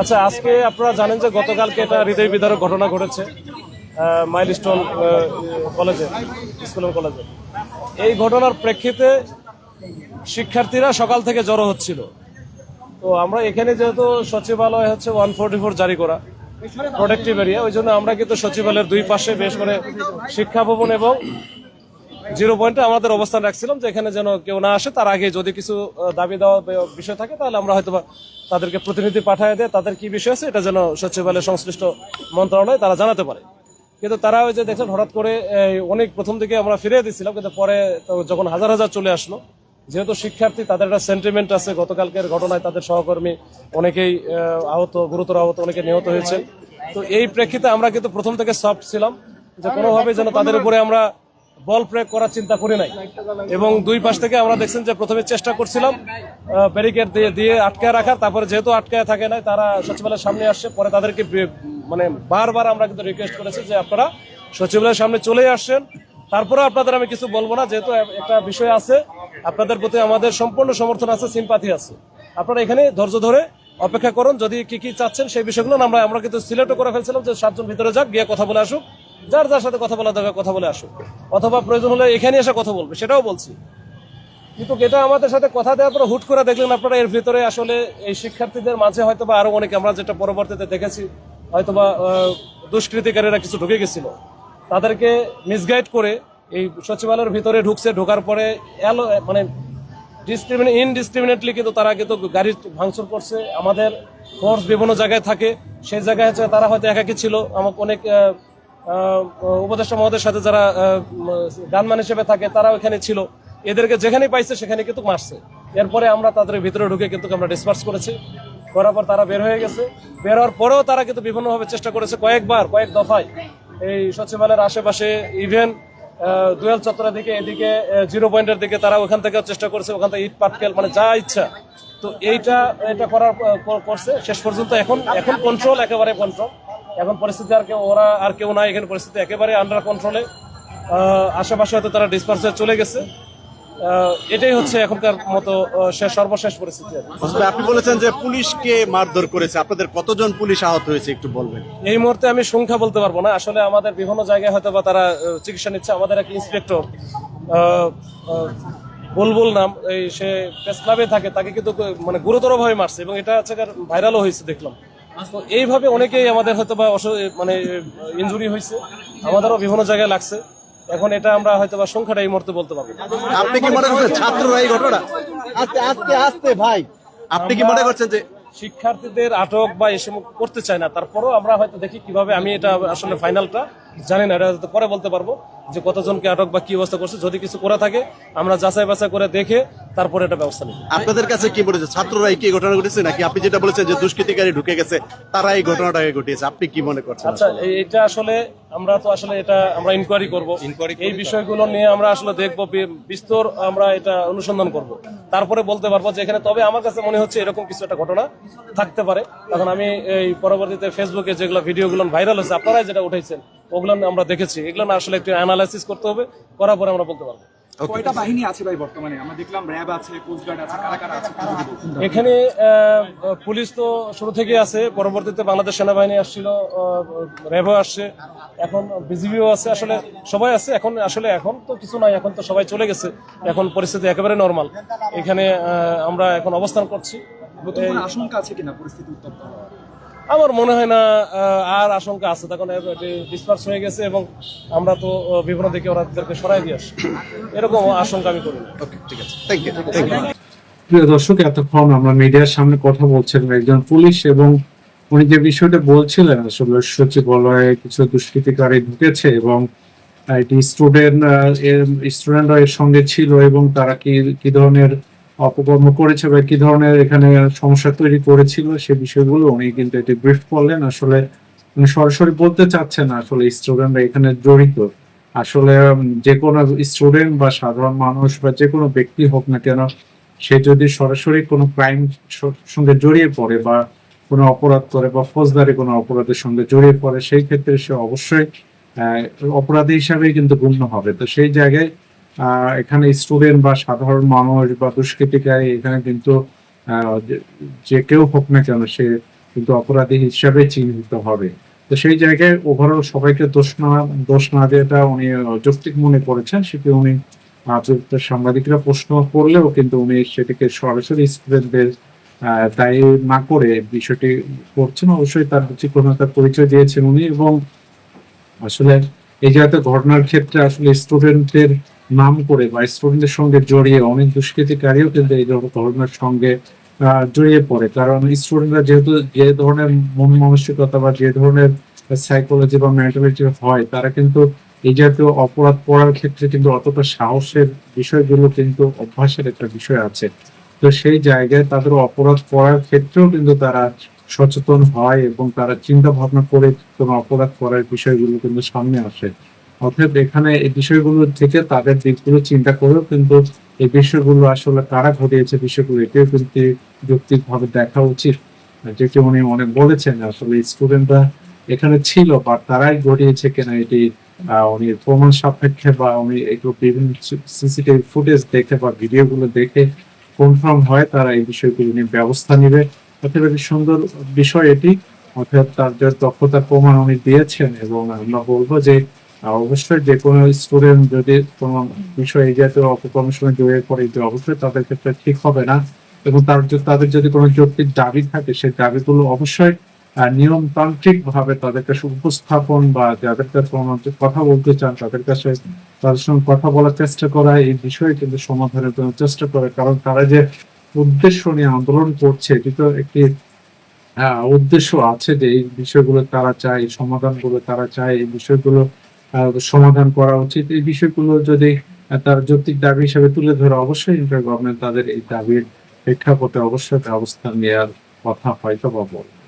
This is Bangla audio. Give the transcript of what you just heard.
আচ্ছা আজকে আপনারা জানেন যে গতকালকে এটা হৃদয় বিদারক ঘটনা ঘটেছে মাইলস্টোন কলেজে, স্কুল কলেজে। এই ঘটনার প্রেক্ষিতে শিক্ষার্থীরা সকাল থেকে জড়ো হচ্ছিল। তো আমরা এখানে যেহেতু সচিবালয় হচ্ছে ওয়ান ফোর্টি ফোর জারি করা, প্রোটেক্টিভ এরিয়া, ওই জন্য আমরা কিন্তু সচিবালয়ের দুই পাশে বেশ করে শিক্ষা ভবন এবং জিরো পয়েন্টে আমাদের অবস্থান রাখছিলাম যে এখানে যেন কেউ না আসে। তার আগে যদি কিছু দাবি দেওয়া বিষয় থাকে তাহলে আমরা হয়তো তাদেরকে প্রতিনিধি পাঠিয়ে দেয় তাদের কি বিষয় আছে এটা যেন সচিবালয়ের সংশ্লিষ্ট মন্ত্রণালয় তারা জানাতে পারে। কিন্তু তারা ওই যে দেখছেন হঠাৎ করে অনেক প্রথম দিকে আমরা ফিরিয়ে দিচ্ছিলাম কিন্তু পরে যখন হাজার হাজার চলে আসলো যেহেতু শিক্ষার্থী তাদের একটা সেন্টিমেন্ট আছে গতকালকের ঘটনায় তাদের সহকর্মী অনেকেই আহ, আহত গুরুতর আহত অনেকে নিহত হয়েছে তো এই প্রেক্ষিতে আমরা কিন্তু প্রথম থেকে সফট ছিলাম যে কোনোভাবে যেন তাদের উপরে আমরা বল প্রয়োগ করার চিন্তা করি নাই। এবং দুই পাশ থেকে আমরা দেখছেন যে প্রথমে চেষ্টা করছিলাম ব্যারিকেড দিয়ে দিয়ে আটকায় রাখার, তারপরে যেহেতু আটকায় থাকে নাই, তারা সচিবালয়ের সামনে আসছে, পরে তাদেরকে মানে বারবার আমরা কিন্তু রিকোয়েস্ট করেছি যে আপনারা সচিবালয়ের সামনে চলে আসছেন তারপরে আপনাদের আমি কিছু বলব না, যেহেতু একটা বিষয় আছে, আপনাদের প্রতি আমাদের সম্পূর্ণ সমর্থন আছে সিম্পাথি আছে। আপনারা এখানে ধৈর্য ধরে অপেক্ষা করুন, যদি কি কি চাচ্ছেন সেই বিষয়গুলো আমরা আমরা কিন্তু সিলেক্টও করে ফেলছিলাম যে সাতজন ভিতরে যাক, গিয়ে কথা বলে আসুক। যার যার সাথে কথা বলা দরকার কথা বলে আসুক অথবা প্রয়োজন হলে এখানে এসে কথা বলবে সেটাও বলছি। কিন্তু এটা আমাদের সাথে কথা দেওয়ার পর হুট করে দেখলেন আপনারা এর ভিতরে আসলে এই শিক্ষার্থীদের মাঝে হয়তো বা আরও অনেকে আমরা যেটা পরবর্তীতে দেখেছি হয়তোবা আহ, দুষ্কৃতিকারীরা কিছু ঢুকে গেছিল। তাদেরকে মিসগাইড করে এই সচিবালয়ের ভিতরে ঢুকছে ঢোকার পরে এলো মানে ডিসক্রিমিনে ইনডিসক্রিমিনেটলি কিন্তু তারা কিন্তু গাড়ি ভাঙচুর করছে। আমাদের ফোর্স বিভিন্ন জায়গায় থাকে সেই জায়গায় হচ্ছে তারা হয়তো একাকি ছিল। আমাকে অনেক উপদেষ্টা মহোদয়ের সাথে যারা গানমান হিসেবে থাকে তারা ওখানে ছিল। এদেরকে যেখানে পাইছে, সেখানে কিন্তু মারছে। এরপরে আমরা তাদের ভিতরে ঢুকে কিন্তু আমরা ডিসপার্স করেছি। করার পর তারা বের হয়ে গেছে। বের হওয়ার পরেও তারা কিন্তু বিভিন্নভাবে চেষ্টা করেছে কয়েকবার, কয়েক দফায়। এই সচিবালয়ের আশেপাশে ইভেন দুয়েল চত্বরের দিকে, এদিকে জিরো পয়েন্টের দিকে তারা ওখান থেকে চেষ্টা করেছে, ওখান থেকে ইট পাটকেল মানে যা ইচ্ছা। তো এইটা, এটা করার করছে। শেষ পর্যন্ত এখন এখন কন্ট্রোল একেবারে কন্ট্রোল এখন পরিস্থিতি আর কেউ ওরা আর কেউ নাই এখানে পরিস্থিতি একেবারে আন্ডার কন্ট্রোলে আশেপাশে হয়তো তারা ডিসপার্স হয়ে চলে গেছে। এটাই হচ্ছে এখনকার মতো শেষ সর্বশেষ পরিস্থিতি আপনি বলেছেন যে পুলিশকে মারধর করেছে। আপনাদের কতজন পুলিশ আহত হয়েছে একটু বলবেন? এই মুহূর্তে আমি সংখ্যা বলতে পারব না। আসলে আমাদের বিভিন্ন জায়গায় হয়তো বা তারা চিকিৎসা নিচ্ছে। আমাদের এক ইন্সপেক্টর বুলবুল নাম এই সে প্রেস ক্লাবে থাকে। তাকে কিন্তু মানে গুরুতরভাবে মারছে এবং এটা হচ্ছে ভাইরালও হয়েছে দেখলাম। তো এইভাবে অনেকেই আমাদের হয়তো বা মানে ইনজুরি হয়েছে। আমাদেরও বিভিন্ন জায়গায় লাগছে। এখন এটা আমরা হয়তো বা সংখ্যাটা এই মুহূর্তে বলতে পারব আপনি কি মনে করছেন ছাত্ররা এই ঘটনা? আস্তে আস্তে আস্তে ভাই। আপনি কি মনে করছেন যে শিক্ষার্থীদের আটক বা এসব করতে চায় না তারপরও আমরা হয়তো দেখি কীভাবে আমি এটা আসলে ফাইনালটা জানি না এটা পরে বলতে পারব। যে কতজনকে আটক বা কি অবস্থা করছে যদি কিছু করা থাকে আমরা যাচাই বাছাই করে দেখে তারপরে এটা ব্যবস্থা নেব। আপনাদের কাছে কি বলেছে ছাত্ররা ছাত্ররাই কি ঘটনা ঘটেছে নাকি? আপনি যেটা বলেছেন যে দুষ্কৃতিকারী ঢুকে গেছে তারা এই ঘটনাটাকে ঘটিয়েছে আপনি কি মনে করছেন? আচ্ছা এটা আসলে আমরা তো আসলে এটা আমরা ইনকোয়ারি করব। এই বিষয়গুলো নিয়ে আমরা আসলে দেখব বিস্তর আমরা এটা অনুসন্ধান করব। তারপরে বলতে পারব যে এখানে তবে আমার কাছে মনে হচ্ছে এরকম কিছু একটা ঘটনা থাকতে পারে। এখন আমি এই পরবর্তীতে ফেসবুকে যেগুলো ভিডিওগুলো ভাইরাল হয়েছে আপনারাই যেটা উঠেছেন ওগুলো আমরা দেখেছি। এগুলো আসলে একটু অ্যানালাইসিস করতে হবে করার পরে আমরা বলতে পারব। কয়টা বাহিনী আছে ভাই বর্তমানে? আমরা দেখলাম র্যাব আছে কোস্টগার্ড আছে কারা কারা আছে। এখানে পুলিশ তো শুরু থেকে আছে পরবর্তীতে বাংলাদেশ সেনাবাহিনী আসছিল র্যাবও আসছে এখন বিজিবিও আছে আসলে সবাই আছে এখন আসলে এখন তো কিছু নাই এখন তো সবাই চলে গেছে এখন পরিস্থিতি একেবারে নর্মাল এখানে আহ, আমরা এখন অবস্থান করছি। নতুন আশঙ্কা আছে কিনা পরিস্থিতি উত্তপ্ত হওয়ার? আমার মনে হয় না আর আশঙ্কা আছে। তখন ডিসপার্স হয়ে গেছে এবং আমরা তো বিভিন্ন দিকে ওরাদেরকে সরাই দিয়ে আসি এরকম আশঙ্কা আমি করি না। ঠিক আছে। থ্যাংক ইউ থ্যাংক ইউ প্রিয় দর্শক এতক্ষণ আমরা মিডিয়ার সামনে কথা বলছিলাম একজন পুলিশ এবং উনি যে বিষয়টা বলছিলেন আসলে সচিবালয়ে কিছু দুষ্কৃতিকারী ঢুকেছে এবং এটি স্টুডেন্ট স্টুডেন্টরা এর সঙ্গে ছিল এবং তারা কি কি ধরনের অপকর্ম করেছে বা কি ধরনের এখানে সমস্যা তৈরি করেছিল সে বিষয়গুলো উনি কিন্তু এটি ব্রিফ করলেন। আসলে উনি সরাসরি বলতে চাচ্ছেন না আসলে স্টুডেন্টরা এখানে জড়িত। আসলে যে কোনো স্টুডেন্ট বা সাধারণ মানুষ বা যে কোনো ব্যক্তি হোক না কেন, সে যদি সরাসরি কোনো ক্রাইম সঙ্গে জড়িয়ে পড়ে বা কোনো অপরাধ করে বা ফৌজদারি কোনো অপরাধের সঙ্গে জড়িয়ে পড়ে, সেই ক্ষেত্রে সে অবশ্যই অপরাধী হিসাবেই কিন্তু গণ্য হবে। তো সেই জায়গায় এখানে স্টুডেন্ট বা সাধারণ মানুষ বা দুষ্কৃতিকারী এখানে কিন্তু যে- কেউ হোক না কেন সে কিন্তু অপরাধী হিসাবে চিহ্নিত হবে। তো সেই জায়গায় ওভারঅল সবাইকে দোষ না দোষ না দেওয়াটা উনি যৌক্তিক মনে করেছেন। সেটি উনি সাংবাদিকরা প্রশ্ন করলেও কিন্তু উনি সেটিকে সরাসরি স্টুডেন্টদের দায়ী না করে বিষয়টি করছেন। অবশ্যই তার বিচক্ষণতার পরিচয় দিয়েছেন উনি এবং আসলে এই জাতীয় ঘটনার ক্ষেত্রে আসলে স্টুডেন্টদের নাম করে বা স্টুডেন্টের সঙ্গে জড়িয়ে অনেক দুষ্কৃতিকারীও কিন্তু এই ধরনের সঙ্গে জড়িয়ে পড়ে। কারণ স্টুডেন্টরা যেহেতু যে ধরনের মন মানসিকতা বা যে ধরনের সাইকোলজি বা মেন্টালিটি হয়, তারা কিন্তু এই জাতীয় অপরাধ করার ক্ষেত্রে কিন্তু অতটা সাহসের বিষয়গুলো কিন্তু অভ্যাসের একটা বিষয় আছে। তো সেই জায়গায় তাদের অপরাধ করার ক্ষেত্রেও কিন্তু তারা সচেতন হয় এবং তারা চিন্তা ভাবনা করে কোনো অপরাধ করার বিষয়গুলো কিন্তু সামনে আসে। অতএব এখানে এই বিষয়গুলো থেকে তাদের দিকগুলো চিন্তা করেও কিন্তু এই বিষয়গুলো আসলে কারা ঘটিয়েছে বিষয়গুলো এটিও কিন্তু যৌক্তিক ভাবে দেখা উচিত। যেটি উনি অনেক বলেছেন আসলে স্টুডেন্টরা এখানে ছিল বা তারাই ঘটিয়েছে কিনা এটি উনি প্রমাণ সাপেক্ষে বা উনি এগুলো বিভিন্ন সিসিটিভি ফুটেজ দেখে বা ভিডিওগুলো দেখে কনফার্ম হয় তারা এই বিষয়গুলো নিয়ে ব্যবস্থা নেবে। অর্থাৎ একটি সুন্দর বিষয় এটি। অর্থাৎ তার যে দক্ষতার প্রমাণ উনি দিয়েছেন এবং আমরা বলব যে অবশ্যই যে কোনো স্টুডেন্ট যদি কোনো বিষয়ে এই জাতীয় অপকর্মের সঙ্গে জড়িয়ে পড়ে অবশ্যই তাদের ক্ষেত্রে ঠিক হবে না এবং তার তাদের যদি কোনো যৌক্তিক দাবি থাকে, সেই দাবিগুলো অবশ্যই নিয়মতান্ত্রিক ভাবে তাদের কাছে উপস্থাপন বা যাদের কাছে কথা বলতে চান, তাদের কাছে তাদের সঙ্গে কথা বলার চেষ্টা করা, এই বিষয়ে কিন্তু সমাধানের জন্য চেষ্টা করে। কারণ তারা যে উদ্দেশ্য নিয়ে আন্দোলন করছে, এটি তো একটি উদ্দেশ্য আছে যে এই বিষয়গুলো তারা চায়, এই সমাধানগুলো তারা চায়, এই বিষয়গুলো সমাধান করা উচিত। এই বিষয়গুলো যদি তার যৌক্তিক দাবি হিসেবে তুলে ধরে অবশ্যই ইন্টার গভর্নমেন্ট তাদের এই দাবির প্রেক্ষাপটে অবশ্যই ব্যবস্থা নেওয়ার কথা হয়তো বা বলবে